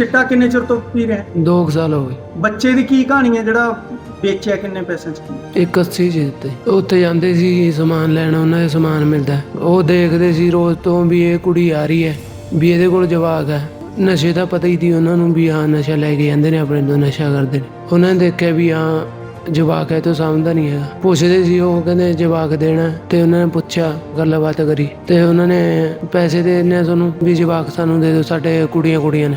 ਚਿੱਟਾ ਕਿੰਨੇ ਚਿਰ ਤੋਂ ਪੀ ਰਿਹਾ? ਦੋ ਕੁ ਸਾਲ ਹੋ ਗਏ। ਬੱਚੇ ਦੀ ਕੀ ਕਹਾਣੀ ਹੈ ਜਿਹੜਾ ਵੇਚਿਆ ਕਿੰਨੇ ਪੈਸੇ ਚ? ਕੀ ਇੱਕ 80 ਚ ਦਿੱਤੇ ਉੱਥੇ ਜਾਂਦੇ ਸੀ ਸਮਾਨ ਲੈਣ ਉਹਨਾਂ ਦੇ ਸਮਾਨ ਮਿਲਦਾ। ਉਹ ਦੇਖਦੇ ਸੀ ਰੋਜ਼ ਤੋਂ ਵੀ ਇਹ ਕੁੜੀ ਆ ਰਹੀ ਹੈ ਵੀ ਇਹਦੇ ਕੋਲ ਜਵਾਕ ਹੈ। ਨਸ਼ੇ ਦਾ ਪਤਾ ਹੀ ਸੀ ਉਹਨਾਂ ਨੂੰ ਵੀ ਹਾਂ ਨਸ਼ਾ ਲੈ ਕੇ ਜਾਂਦੇ ਨੇ ਆਪਣੇ ਤੋਂ ਨਸ਼ਾ ਕਰਦੇ ਨੇ। ਉਹਨਾਂ ਨੇ ਦੇਖਿਆ ਵੀ ਹਾਂ ਜਵਾਕ ਹੈ ਤਾਂ ਸਮਝਦਾ ਨਹੀਂ ਹੈਗਾ। ਪੁੱਛਦੇ ਸੀ ਉਹ ਕਹਿੰਦੇ ਜਵਾਕ ਦੇਣਾ ਹੈ। ਤੇ ਉਹਨਾਂ ਨੇ ਪੁੱਛਿਆ ਗੱਲਬਾਤ ਕਰੀ। ਤੇ ਉਹਨਾਂ ਨੇ ਪੈਸੇ ਦੇ ਦਿੰਦੇ ਆ ਤੁਹਾਨੂੰ ਵੀ ਜਵਾਕ ਸਾਨੂੰ ਦੇ ਦਿਓ ਸਾਡੇ ਕੁੜੀਆਂ ਕੁੜੀਆਂ ਨੇ।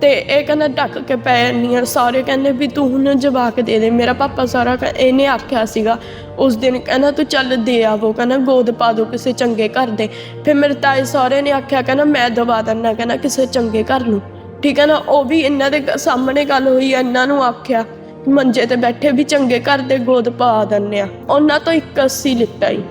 ਤੇ ਇਹ ਕਹਿੰਦਾ ਢੱਕ ਕੇ ਪੈ ਜਾਂਦੀ ਆ। ਸਾਰੇ ਕਹਿੰਦੇ ਵੀ ਤੂੰ ਹੁਣ ਜਵਾਕ ਦੇ ਦੇ। ਮੇਰਾ ਪਾਪਾ ਸਾਰਾ ਕਹਿ- ਇਹਨੇ ਆਖਿਆ ਸੀਗਾ, ਉਸ ਦਿਨ ਕਹਿੰਦਾ ਤੂੰ ਚੱਲ ਦੇ ਆਵੋ, ਕਹਿੰਦਾ ਗੋਦ ਪਾ ਦੋ ਕਿਸੇ ਚੰਗੇ ਘਰ ਦੇ। ਫਿਰ ਮੇਰੇ ਤਾਏ ਸਹੁਰੇ ਨੇ ਆਖਿਆ, ਕਹਿੰਦਾ ਮੈਂ ਦਵਾ ਦਿੰਦਾ, ਕਹਿੰਦਾ ਕਿਸੇ ਚੰਗੇ ਘਰ ਨੂੰ। ਠੀਕ ਹੈ ਨਾ, ਉਹ ਵੀ ਇਹਨਾਂ ਦੇ ਗ- ਸਾਹਮਣੇ ਗੱਲ ਹੋਈ, ਇਹਨਾਂ ਨੂੰ ਆਖਿਆ, ਮੰਜੇ ਤੇ ਬੈਠੇ ਵੀ ਚੰਗੇ ਘਰ ਦੇ ਗੋਦ ਪਾ ਦਿੰਦੇ ਆ। ਉਹਨਾਂ ਤੋਂ 81 ਲਿੱਤਾ ਹੀ।